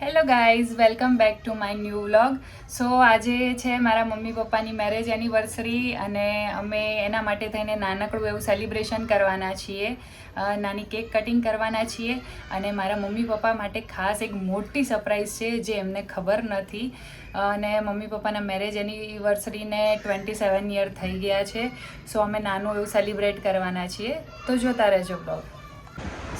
Hello guys welcome back to my new vlog so આજે છે મારા મમ્મી પપ્પાની મેરેજ એનિવર્સરી અને અમે એના માટે થઈને નાનકડું એવું સેલિબ્રેશન કરવાના છીએ. નાની કેક કટિંગ કરવાના છીએ અને મારા મમ્મી પપ્પા માટે ખાસ એક મોટી સરપ્રાઈઝ છે જે એમને ખબર નથી. અને મમ્મી પપ્પાના મેરેજ એનિવર્સરીને ટ્વેન્ટી સેવન યર થઈ ગયા છે. સો અમે નાનું એવું સેલિબ્રેટ કરવાના છીએ. તો જોતા રહેજો બ્લોગ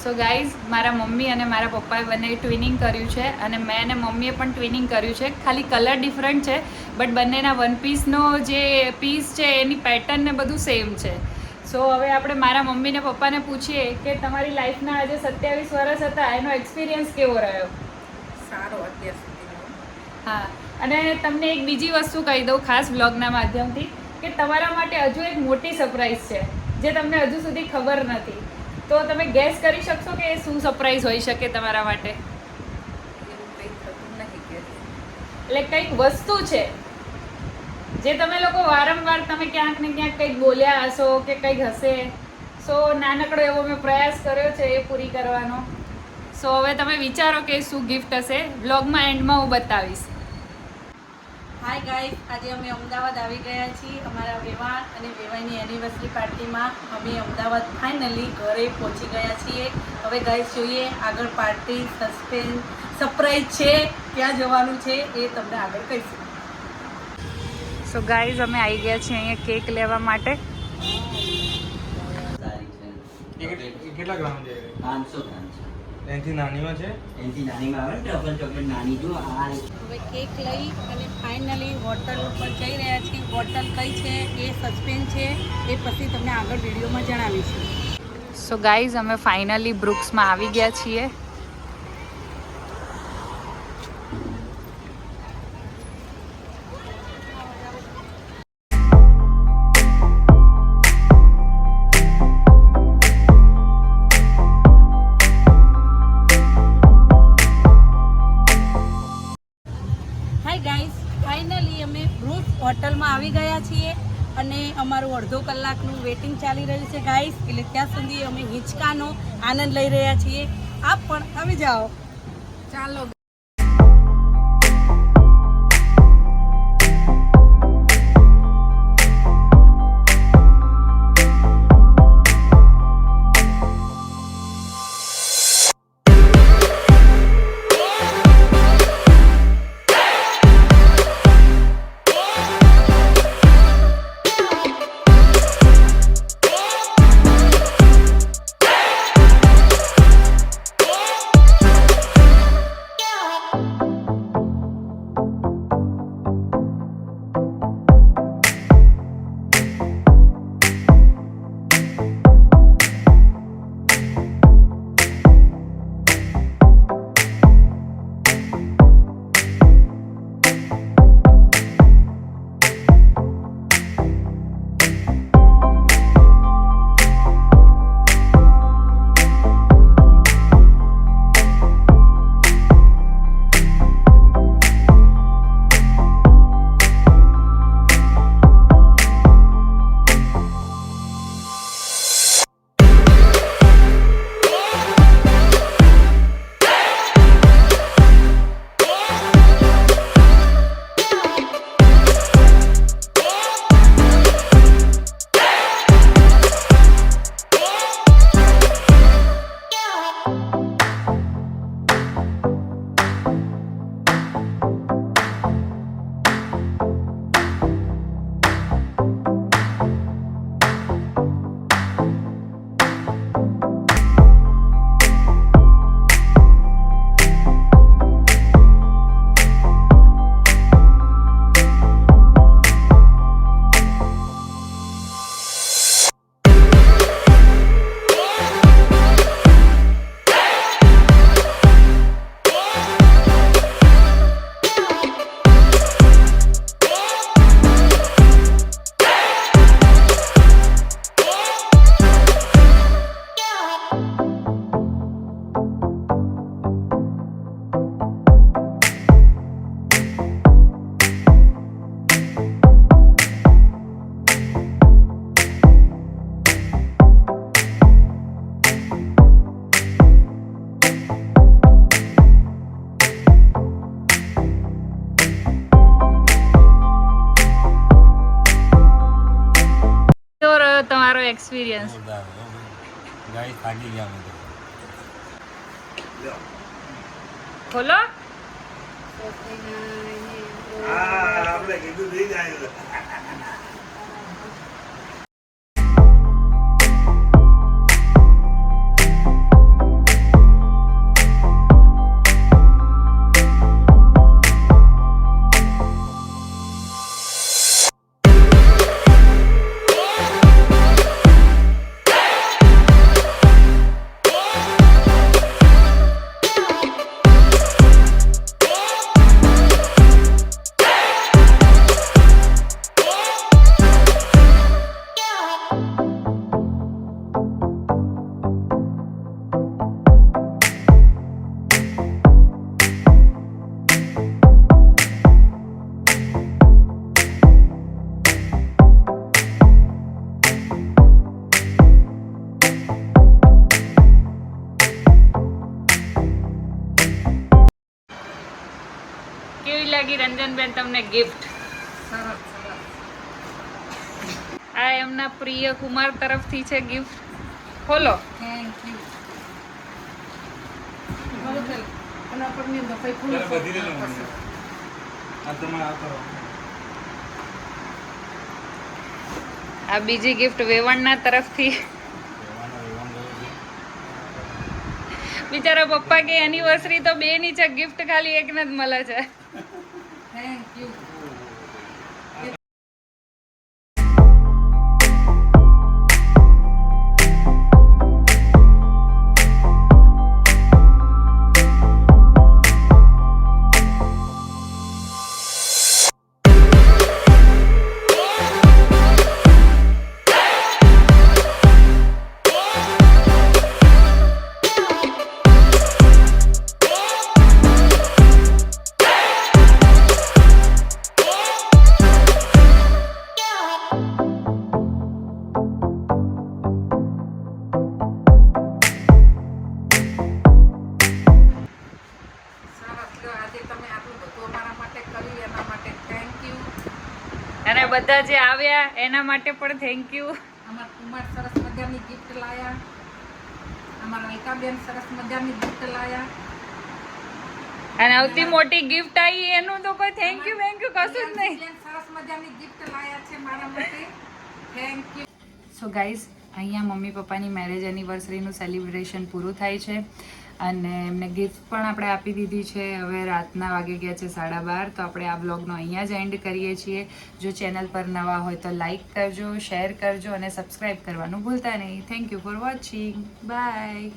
સો ગાઈઝ મારા મમ્મી અને મારા પપ્પાએ બંને ટ્વિનિંગ કર્યું છે અને મેં અને મમ્મીએ પણ ટ્વિનિંગ કર્યું છે. ખાલી કલર ડિફરન્ટ છે બટ બંનેના વન પીસનો જે પીસ છે એની પેટર્ન ને બધું સેમ છે. સો હવે આપણે મારા મમ્મીને પપ્પાને પૂછીએ કે તમારી લાઈફના આજે સત્યાવીસ વર્ષ હતા એનો એક્સપિરિયન્સ કેવો રહ્યો? સારો અત્યાર સુધી હા અને તમને એક બીજી વસ્તુ કહી દઉં ખાસ બ્લોગના માધ્યમથી કે તમારા માટે હજુ એક મોટી સરપ્રાઈઝ છે જે તમને હજુ સુધી ખબર નથી. તો તમે ગેસ કરી શકશો કે શું સરપ્રાઈઝ હોઈ શકે તમારા માટે? એટલે કંઈક વસ્તુ છે, જે તમે લોકો વારંવાર તમે ક્યાંક ને ક્યાંક કંઈક બોલ્યા હશો કે કંઈક હશે. સો નાનકડો એવો મેં પ્રયાસ કર્યો છે એ પૂરી કરવાનો. સો હવે તમે વિચારો કે શું ગિફ્ટ હશે. બ્લોગમાં એન્ડમાં હું બતાવીશ. હાય ગાઈસ આજે અમે અમદાવાદ આવી ગયા છીએ. અમારા વેવાણ અને વેવાણની એનિવર્સરી પાર્ટીમાં અમે અમદાવાદ ફાઇનલી ઘરે પહોંચી ગયા છીએ. હવે ગાઈસ જોઈએ આગળ પાર્ટી સસ્પેન્સ સરપ્રાઈઝ છે ક્યાં જવાનું છે એ તમને આગળ કહીશું. સો ગાઈઝ અમે આવી ગયા છીએ અહીંયા કેક લેવા માટે. કેટલા ગ્રામ છે? પાંચસો ગ્રામ છે. એનાથી નાનીમાં છે? એનથી નાનીમાં આવે ને ડબલ ચોકલેટ નાની જો આ હવે કેક લઈ અને ફાઇનલી હોટલ ઉપર જઈ રહ્યા છીએ. હોટલ કઈ છે? એ સસ્પેન્સ છે. એ પછી તમને આગળ વિડીયોમાં જણાવીશું. સો ગાઈઝ અમે ફાઇનલી બ્રુક્સમાં આવી ગયા છીએ. આવી ગયા છીએ અને અમારું અડધો કલાકનું વેટિંગ ચાલી રહ્યું છે ગાઈસ એટલે ત્યાં સુધી અમે હિંચકાનો આનંદ લઈ રહ્યા છીએ. આપ પણ આવી જાઓ. ચાલો. એક્સપિરિયન્સ ગાય ફાટી ગયા મને ખોલો આપણે કીધું થઈ જાય કેવી લાગી રંજનબેન તમને ગિફ્ટ આ એમના પ્રિય કુમાર તરફથી છે ગિફ્ટ ખોલો. થેન્ક યુ આ બીજી ગિફ્ટ વેવણના તરફથી રહેવાનો રહેવાનું ગયો છે. બિચારા પપ્પા કે એનિવર્સરી તો બે ની છે ગિફ્ટ ખાલી એકને જ મળે છે. થેન્ક યુ અને બધા જે આવ્યા એના માટે પણ થેન્ક યુ અમારા કુમાર સરસ મજાની ગિફ્ટ લાયા. અમારા અલકાબેન સરસ મજાની ગિફ્ટ લાયા. અને આવતી મોટી ગિફ્ટ આવી એનું તો કોઈ થેન્ક યુ થેન્ક યુ કશું જ નહીં. સરસ મજાની ગિફ્ટ લાયા છે મારા માટે. થેન્ક યુ સો ગાઈઝ અહીંયા મમ્મી પપ્પાની મેરેજ એનિવર્સરીનું સેલિબ્રેશન પૂરું થાય છે. અને એમને ગિફ્ટ પણ આપણે આપી દીધી છે. હવે રાતના વાગે ગયા છે સાડા બાર, તો આપણે આ બ્લોગનો અહીંયા જ એન્ડ કરીએ છીએ. જો ચેનલ પર નવા હોય તો લાઈક કરજો શેર કરજો અને સબસ્ક્રાઈબ કરવાનું ભૂલતા નહીં. Thank you for watching bye